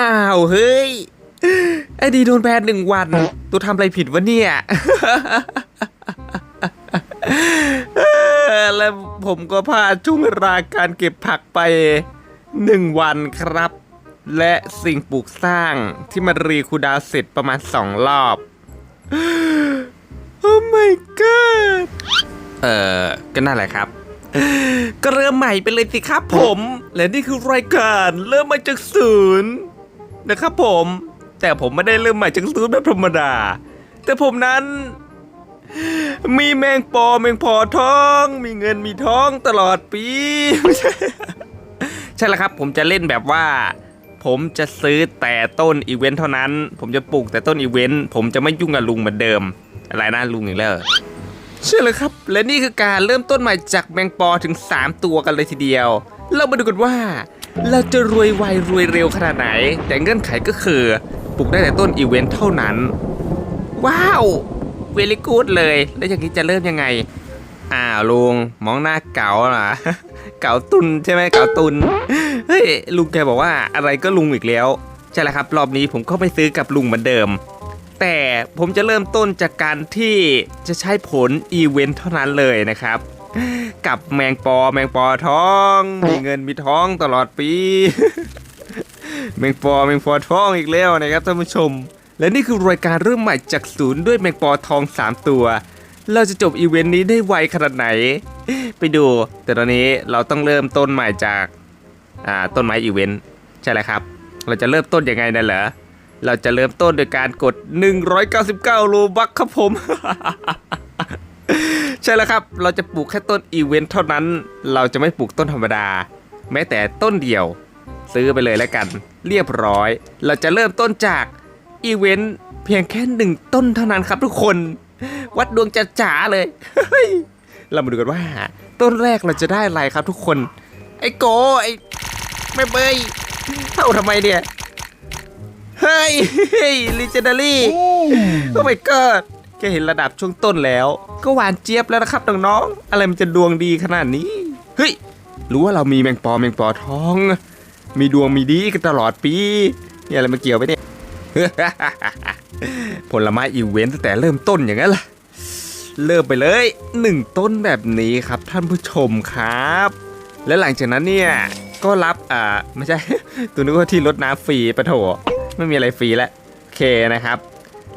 อ้าวเฮ้ยไอดีโดนแบนหนึ่งวัน ตัวทำอะไรผิดวะเนี่ย แล้วผมก็พลาดช่วงเวลาการเก็บผักไปหนึ่งวันครับ และสิ่งปลูกสร้างที่มันรีคูดาเสร็จประมาณสองรอบ โอ้ my god เออก็นั่นแหละครับ ก็เริ่มใหม่ไปเลยสิครับผม และนี่คือรายการเริ่มมาจากศูนย์ นะครับผม แต่ผมไม่ได้เริ่มใหม่จากศูนย์แบบธรรมดา แต่ผมนั้น มีแมงปอแมงพอท้อง มีเงินมีท้องตลอดปีไม่ใช่ใช่แล้วครับ ผมจะเล่นแบบว่า ผมจะซื้อแต่ต้นอีเวนต์เท่านั้น ผมจะปลูกแต่ต้นอีเวนต์ผมจะไม่ยุ่งกับลุงเหมือนเดิม อะไรนะลุงอีกแล้วเหรอใช่เลยครับ และนี่คือการเริ่มต้นใหม่จากแมงปอถึง 3 ตัวกันเลยทีเดียว เรามาดูกันว่า เราจะรวยไวรวยเร็วขนาดไหน แต่เงื่อนไขก็คือปลูกได้แต่ต้นอีเวนต์เท่านั้น ว้าวเวลิกูดเลย แล้วอย่างนี้จะเริ่มยังไง อ้าวลุงมองหน้าเก๋าเหรอเก๋าตุนใช่ไหมเก๋าตุนเฮ้ยลุงแกบอกว่าอะไรก็ลุงอีกแล้วใช่แล้วครับ รอบนี้ผมก็ไปซื้อกับลุงเหมือนเดิม แต่ผมจะเริ่มต้นจากการที่จะใช้ผลอีเวนต์เท่านั้นเลยนะครับ กับแมงปอแมงปอท้อง มีเงินมีท้องตลอดปี แมงปอแมงปอท้องอีกแล้วนะครับท่านผู้ชม และนี่คือรายการเริ่มใหม่จากศูนย์ด้วยแมงปอทอง 3 ตัว เราจะจบอีเวนต์นี้ได้ไวขนาดไหน ไปดู แต่ตอนนี้เราต้องเริ่มต้นใหม่จากอ่าต้นไม้อีเวนต์ใช่แล้วครับ เราจะเริ่มต้นยังไงนั่นเหรอเราจะเริ่มต้นโดยการกด 199 โลบัคครับผม ใช่แล้วครับ เราจะปลูกแค่ต้นอีเวนต์เท่านั้น เราจะไม่ปลูกต้นธรรมดา แม้แต่ต้นเดียว ซื้อไปเลยแล้วกัน เรียบร้อย เราจะเริ่มต้นจากอีเวนต์เพียงแค่หนึ่งต้นเท่านั้นครับทุกคน วัดดวงจะจ๋าเลย เรามาดูกันว่า ต้นแรกเราจะได้อะไรครับทุกคน ไอ้โกไอ้ไม่เบยเท่าทำไมเนี่ย เฮ้ยลิเจนดารี่โอ้ my god แค่เห็นระดับช่วงต้นแล้ว ก็หวานเจี๊ยบแล้วนะครับน้องๆอะไรมันจะดวงดีขนาดนี้ เฮ้ย รู้ว่าเรามีแมงปอแมงปอทอง มีดวงมีดีกันตลอดปีนี่อะไรมาเกี่ยวไปเนี่ยผลไม้อีเวนต์ตั้งแต่เริ่มต้นอย่างนั้นล่ะ เริ่มไปเลยหนึ่งต้นแบบนี้ครับท่านผู้ชมครับ และหลังจากนั้นเนี่ยก็รับอ่าไม่ใช่ตัวนึกว่าที่รดน้ำฟรีปะโถไม่มีอะไรฟรีแล้วโอเคนะครับ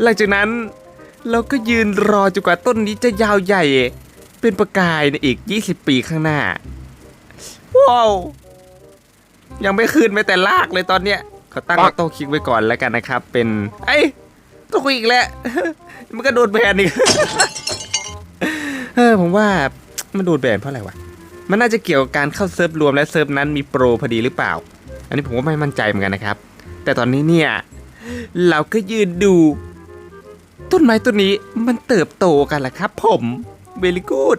หลังจากนั้น เราก็ยืนรอจนกว่าต้นนี้จะยาวใหญ่ เป็นประกายในอีก 20 ปีข้างหน้า ว้าว ยังไม่คืนแม้แต่ลากเลยตอนเนี้ยเขาตั้งออโต้คลิกไว้ก่อนแล้วกันนะครับ เป็นไอ้ยต้องคุยอีกแล้วมันก็โดนแบนอีกเออผมว่ามันโดนแบนเพราะอะไรวะมันน่าจะเกี่ยวกับการเข้าเซิร์ฟรวมและเซิร์ฟนั้นมีโปรพอดีหรือเปล่า อันนี้ผมก็ไม่มั่นใจเหมือนกันนะครับ แต่ตอนนี้เนี่ย เราก็ยืนดู ต้นไม้ต้นนี้มันเติบโตกันแหละครับผมเวลิกูด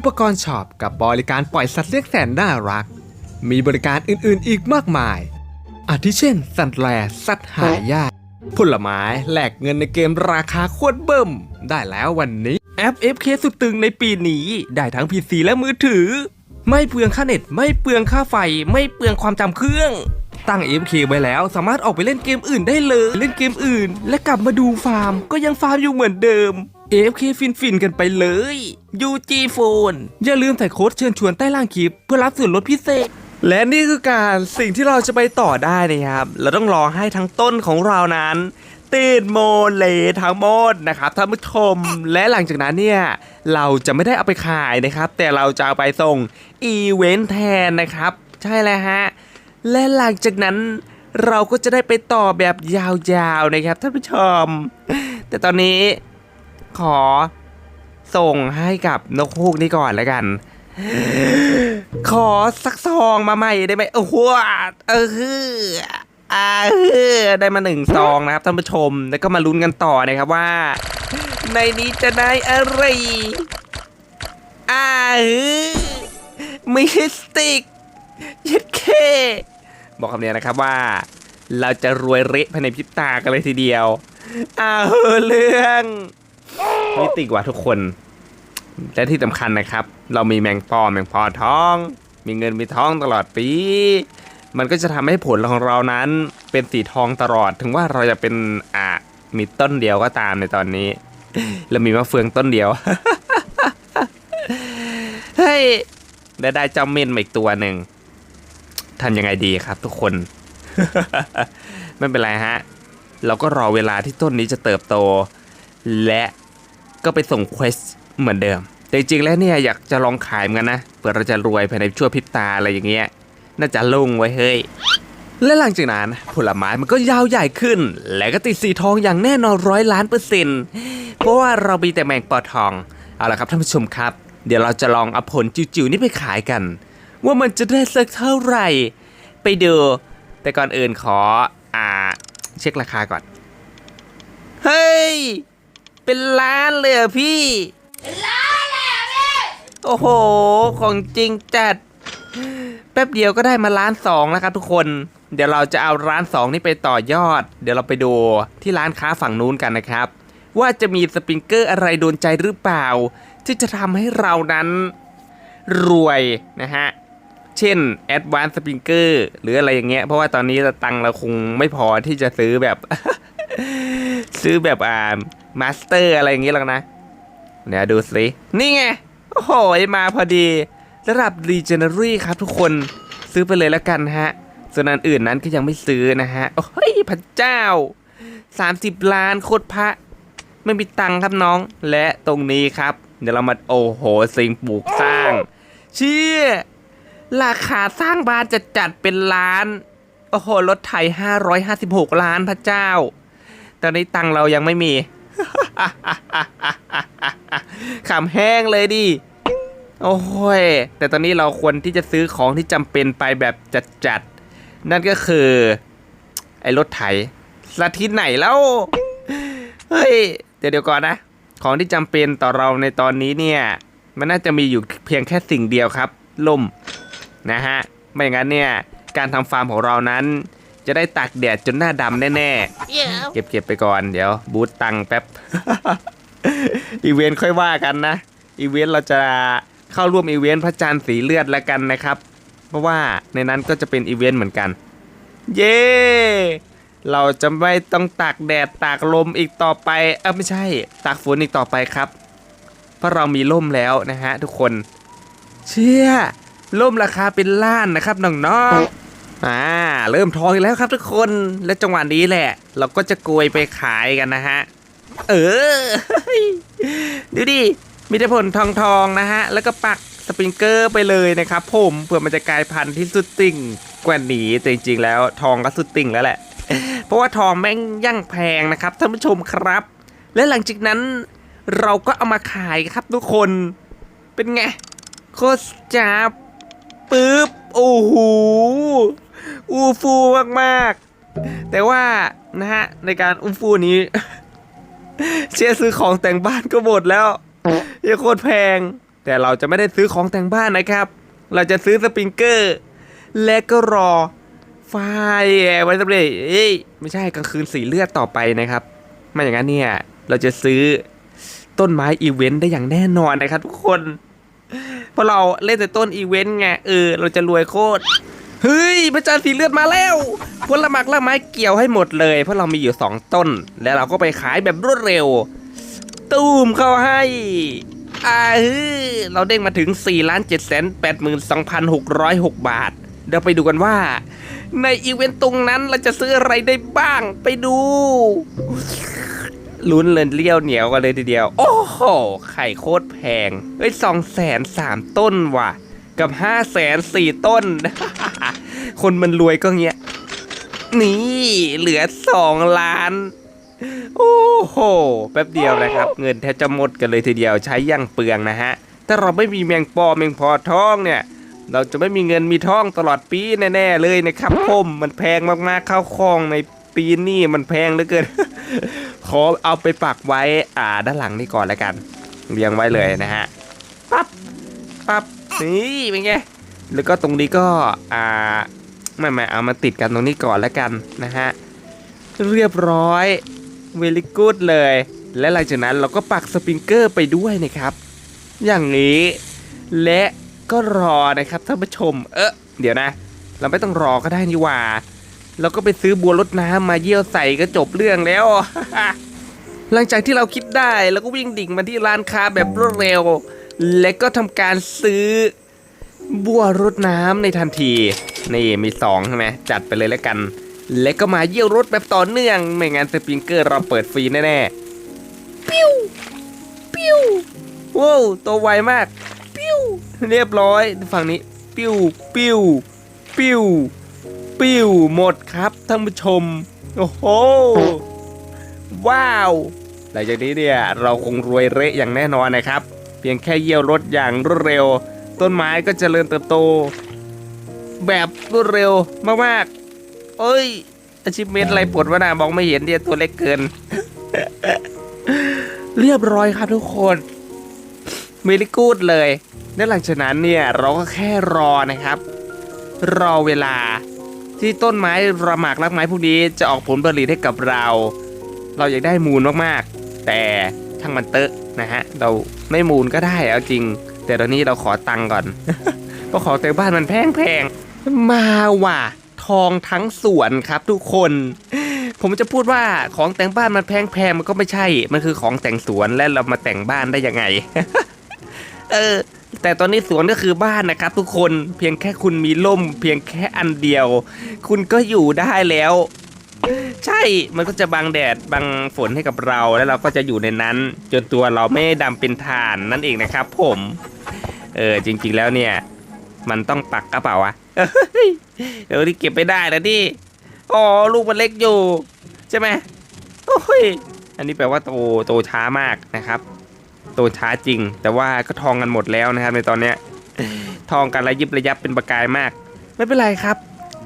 บิวปกรณ์ช็อปกับบริการปล่อยสัตว์เลี้ยงแสนน่ารัก มีบริการอื่นๆอีกมากมาย อาทิเช่น สัตว์แลสัตว์หายากผลไม้แลกเงินในเกมราคาโคตรเบิ่ม ได้แล้ววันนี้ แอป FK สุดตึงในปีนี้ ได้ทั้ง PC และมือถือ ไม่เปลืองค่าเน็ต ไม่เปลืองค่าไฟ ไม่เปลืองความจำเครื่อง ตั้ง FK ไว้แล้วสามารถออกไปเล่นเกมอื่นได้เลย เล่นเกมอื่น และกลับมาดูฟาร์ม ก็ยังฟาร์มอยู่เหมือนเดิม AFK ฟินฟินๆกันไปเลย UG Phone อย่าลืมใส่โค้ดเชิญชวนใต้ล่างคลิป เพื่อรับส่วนลดพิเศษ และนี่คือการสิ่งที่เราจะไปต่อได้นะครับ เราต้องรอให้ทั้งต้นของเรานั้น ติดโมเลทั้งหมดนะครับท่านผู้ชม และหลังจากนั้นเนี่ย เราจะไม่ได้เอาไปขายนะครับ แต่เราจะเอาไปส่งอีเวนต์แทนนะครับ ใช่แล้วฮะ และหลังจากนั้นเราก็จะได้ไปต่อแบบยาวๆนะครับท่านผู้ชม แต่ตอนนี้ ขอ ส่งให้กับนกฮูกนี่ก่อนแล้วกัน ขอสักซองมาใหม่ได้ไหมโอ้โหเอออ่าเออได้มาหนึ่งซองนะครับท่านผู้ชม แล้วก็มาลุ้นกันต่อนะครับว่า ในนี้จะได้อะไรอ่าเออมิสติกยัดเคบอกคำเนี้นะครับว่า เราจะรวยเละภายในพริบตากันเลยทีเดียวอ้าวเรื่อง มิติกว่าทุกคน และที่สำคัญนะครับ เรามีแมงปอแมงปอทอง มีเงินมีทองตลอดปี มันก็จะทำให้ผลของเรานั้นเป็นสีทองตลอด ถึงว่าเราจะเป็นอ่ามีต้นเดียวก็ตามในตอนนี้ เรามีมะเฟืองต้นเดียว เฮ้ยได้ได้เจ้าเม่นมาอีกตัวหนึ่งทำยังไงดีครับ ทุกคน ไม่เป็นไรฮะ เราก็รอเวลาที่ต้นนี้จะเติบโต และ ก็ไปส่งเควสเหมือนเดิม แต่จริงๆแล้วเนี่ยอยากจะลองขายเหมือนกันนะเผื่อเราจะรวยภายในชั่วพริบตาอะไรอย่างเงี้ยน่าจะลุ่งไว้เฮ้ยและหลังจากนั้นผลไม้มันก็ยาวใหญ่ขึ้น และก็ติดสีทองอย่างแน่นอนร้อยล้านเปอร์เซ็นต์เพราะว่าเรามีแต่แมงปอทองเอาละครับท่านผู้ชมครับ เดี๋ยวเราจะลองเอาผลจิ๋วๆนี้ไปขายกัน ว่ามันจะได้สักเท่าไหร่ ไปดูแต่ก่อนอื่นขออ่า เช็คราคาก่อน เฮ้ย เป็นล้านเลยเหรอพี่โอ้โห ของจริงจัด แป๊บเดียวก็ได้มาล้านสองแล้วครับทุกคน เดี๋ยวเราจะเอาร้านสองนี่ไปต่อยอด เดี๋ยวเราไปดูที่ร้านค้าฝั่งนู้นกันนะครับ ว่าจะมีสปริงเกอร์อะไรโดนใจหรือเปล่า ที่จะทำให้เรานั้นรวยนะฮะ เช่น Advanced Sprinkler หรืออะไรอย่างเงี้ย เพราะว่าตอนนี้ตังค์เราคงไม่พอที่จะซื้อแบบ ซื้อแบบอ่ามาสเตอร์อะไรอย่างเงี้ยหรอกนะ เดี๋ยวดูสินี่ไง โอ้โห มาพอดี ระดับ Legendary ครับทุกคนซื้อไปเลยแล้วกันฮะ ส่วนอันอื่นนั้นก็ยังไม่ซื้อนะฮะ โอ้ยพระเจ้า 30 ล้านโคตรพระ ไม่มีตังค์ครับน้อง และตรงนี้ครับ เดี๋ยวเรามาโอ้โหสิ่งปลูกสร้าง เชี่ยราคาสร้างบ้านจะจัดเป็นล้าน โอ้โหรถไถ556 ล้านพระเจ้า ตอนนี้ตังเรายังไม่มี ขำแห้งเลยดิ โอ้ย แต่ตอนนี้เราควรที่จะซื้อของที่จำเป็นไปแบบจัดๆ นั่นก็คือ ไอ้รถไถสถิตไหนแล้ว เฮ้ย เดี๋ยวเดี๋ยวก่อนนะ ของที่จำเป็นต่อเราในตอนนี้เนี่ย มันน่าจะมีอยู่เพียงแค่สิ่งเดียวครับล่มนะฮะ ไม่อย่างนั้นเนี่ย การทำฟาร์มของเรานั้น จะได้ตากแดดจนหน้าดำแน่ๆ เก็บเก็บไปก่อนเดี๋ยว บูตตังค์แป๊บ อีเวนต์ค่อยว่ากันนะ อีเวนต์เราจะเข้าร่วมอีเวนต์พระจันทร์สีเลือดแล้วกันนะครับ เพราะว่าในนั้นก็จะเป็นอีเวนต์เหมือนกัน เย้ เราจะไม่ต้องตากแดดตากลมอีกต่อไปเออไม่ใช่ ตากฝนอีกต่อไปครับ เพราะเรามีร่มแล้วนะฮะทุกคน เชี่ยร่มราคาเป็นล้านนะครับน้องๆ อ่าเริ่มทองอีกแล้วครับทุกคนและจังหวะนี้แหละ เราก็จะโกยไปขายกันนะฮะ เออดูดิมีแต่ผลทองทองๆนะฮะ แล้วก็ปักสปริงเกอร์ไปเลยนะครับผมเพื่อมันจะกลายพันธุ์ที่สุดติ่งกว่านี้แต่จริงๆแล้วทองก็สุดติ่งแล้วแหละ เพราะว่าทองแม่งยั่งแพงนะครับท่านผู้ชมครับ และหลังจากนั้นเราก็เอามาขายครับทุกคนเป็นไงโคตรจ้าบปึ๊บโอ้โห อูฟูมากๆ แต่ว่านะฮะในการอูฟูนี้ เชียร์ซื้อของแต่งบ้านก็หมดแล้วยังโคตรแพง แต่เราจะไม่ได้ซื้อของแต่งบ้านนะครับ เราจะซื้อสปริงเกอร์ และก็รอไฟไว้สำเร็จเอ้ยไม่ใช่กลางคืนสีเลือดต่อไปนะครับไม่อย่างนั้นเนี่ยเราจะซื้อต้นไม้อีเวนต์ได้อย่างแน่นอนนะครับทุกคน เพราะเราเล่นแต่ต้นอีเวนต์ไงเออเราจะรวยโคตร เฮ้ยพระจันทร์สีเลือดมาแล้วผลหมากละไม้เกี่ยวให้หมดเลย เพราะเรามีอยู่2ต้น แล้วเราก็ไปขายแบบรวดเร็ว ตูมเข้าให้อ่าฮึเราเด้งมาถึง4ล้าน7 8 2 6 0 6บาท เดี๋ยวไปดูกันว่า ในอีเวนต์ตรงนั้นเราจะซื้ออะไรได้บ้างไปดูลุ้นเลยเลี้ยวเหนียวกันเลยทีเดียว โอ้โห ไข่โคตรแพงเฮ้ยสองแสนสามต้นว่ะ กับห้าแสนสี่ต้น คนมันรวยก็เงี้ย นี่เหลือสองล้าน โอ้โห แป๊บเดียวนะครับ เงินแทบจะหมดกันเลยทีเดียวใช้อยังเปลืองนะฮะ ถ้าเราไม่มีแมงปอแมงพอทองเนี่ย เราจะไม่มีเงินมีทองตลอดปีแน่ๆเลยนะครับผมมันแพงมากๆเข้าคลองในปีนี้มันแพงเหลือเกิน ขอเอาไปปักไว้อ่าด้านหลังนี่ก่อนแล้วกัน เรียงไว้เลยนะฮะ ปั๊บ ปั๊บ นี่เป็นไง แล้วก็ตรงนี้ก็อ่า ไม่ไม่เอามาติดกันตรงนี้ก่อนแล้วกันนะฮะ เรียบร้อยเวลิกูดเลย และหลังจากนั้นเราก็ปักสปริงเกอร์ไปด้วยนะครับ อย่างนี้ และก็รอนะครับท่านผู้ชม เออเดี๋ยวนะ เราไม่ต้องรอก็ได้นี่หว่า เราก็ไปซื้อบัวรดน้ำมาเยี่ยวใส่ก็จบเรื่องแล้ว หลังจากที่เราคิดได้เราก็วิ่งดิ่งมาที่ร้านค้าแบบรวดเร็ว และก็ทำการซื้อ บัวรดน้ำในทันที นี่มีสองใช่ไหมจัดไปเลยแล้วกัน และก็มาเยี่ยวรถแบบต่อเนื่อง ไม่งั้นสปริงเกอร์เราเปิดฟรีแน่ๆ ปิ้ว ปิ้วว้าวตัวไวมาก ปิ้ว เรียบร้อยฝั่งนี้ ปิ้ว ปิ้ว ปิ้ว ปิ้ว หมดครับท่านผู้ชม โอ้โห ว้าว หลังจากนี้เนี่ยเราคงรวยเละอย่างแน่นอนนะครับ เพียงแค่เยี่ยวรถอย่างรวดเร็ว ต้นไม้ก็เจริญเติบโต แบบรวดเร็วมากๆ เอ้ยอาชีพเมนอะไรปวดวะนะมองไม่เห็นเนี่ยตัวเล็กเกิน เรียบร้อยครับทุกคนเมลิกูดเลยและหลังจากนั้นเนี่ยเราก็แค่รอนะครับ รอเวลาที่ต้นไม้ระหมากรากไม้พวกนี้จะออกผลผลิตให้กับเรา เราอยากได้มูลมากๆ แต่ช่างมันเตอะนะฮะ เราไม่มูลก็ได้เอาจริง แต่ตอนนี้เราขอตังก่อนเพราะของแต่งบ้านมันแพงๆมาว่ะ ทองทั้งสวนครับทุกคน ผมจะพูดว่าของแต่งบ้านมันแพงๆมันก็ไม่ใช่ มันคือของแต่งสวนและเรามาแต่งบ้านได้ยังไง เออ แต่ตอนนี้สวนก็คือบ้านนะครับ ทุกคนเพียงแค่คุณมีล่ม เพียงแค่อันเดียว คุณก็อยู่ได้แล้วใช่ มันก็จะบังแดดบังฝนให้กับเรา แล้วเราก็จะอยู่ในนั้น จนตัวเราไม่ดำเป็นฐานนั่นเองนะครับผม เออจริง ๆ แล้วเนี่ย มันต้องปักกระเป๋าวะเดี๋ยวที่เก็บไปได้แล้วดิอ๋อลูกมันเล็กอยู่ ใช่ไหมโอ้ยอันนี้แปลว่าโตโตช้ามากนะครับ โตช้าจริง แต่ว่าก็ทองกันหมดแล้วนะครับ ในตอนเนี้ยทองกันระยิบระยับเป็นประกายมาก ไม่เป็นไรครับ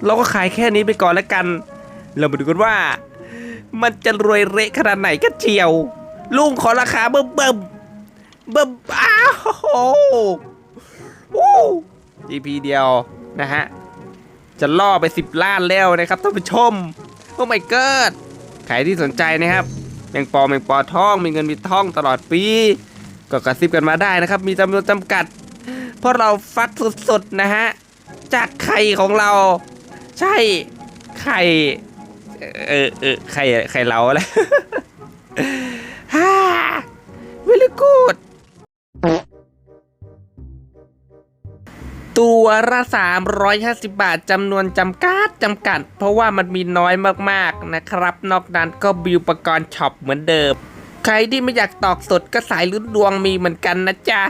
เราก็ขายแค่นี้ไปก่อนแล้วกัน เรามาดูกันว่า มันจะรวยเละขนาดไหนกันเชียว ลุงขอราคาเบิ่มเบิ่มเบิ่มอ้าว วู้ EP เดียวนะฮะ จะล่อไป 10 ล้านแล้วนะครับท่านผู้ชม โอ้ my god ใครที่สนใจนะครับแมงปอแมงปอทองมีเงินมีทองตลอดปี ก็กระซิบกันมาได้นะครับ มีจำนวนจำกัด เพราะเราฟักสดๆนะฮะ จากไข่ของเรา ใช่ไข่เออเออไข่ไข่เราแหละฮ่า very good ตัวละ350 บาทจำนวนจำกัดจำกัด เพราะว่ามันมีน้อยมากๆนะครับ นอกนั้นก็บิวประกรณ์ช็อปเหมือนเดิม ใครที่ไม่อยากตอกสดก็สายลุ้นดวงมีเหมือนกันนะจ๊ะ